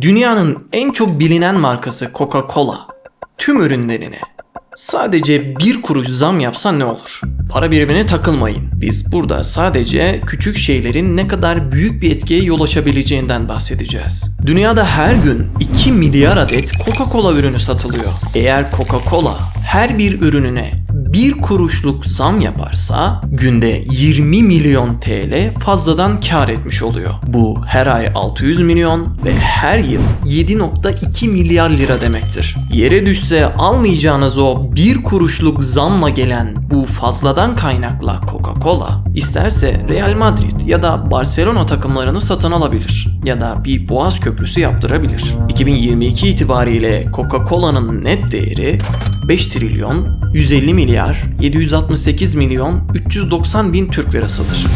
Dünyanın en çok bilinen markası Coca-Cola tüm ürünlerine sadece bir kuruş zam yapsa ne olur? Para birimine takılmayın. Biz burada sadece küçük şeylerin ne kadar büyük bir etkiye yol açabileceğinden bahsedeceğiz. Dünyada her gün 2 milyar adet Coca-Cola ürünü satılıyor. Eğer Coca-Cola her bir ürününe bir kuruşluk zam yaparsa günde 20 milyon TL fazladan kar etmiş oluyor. Bu her ay 600 milyon ve her yıl 7.2 milyar lira demektir. Yere düşse almayacağınız o bir kuruşluk zamla gelen bu fazladan kaynakla Coca-Cola isterse Real Madrid ya da Barcelona takımlarını satın alabilir ya da bir boğaz köprüsü yaptırabilir. 2022 itibariyle Coca-Cola'nın net değeri 5 trilyon 150 milyar 768 milyon 390 bin Türk lirasıdır.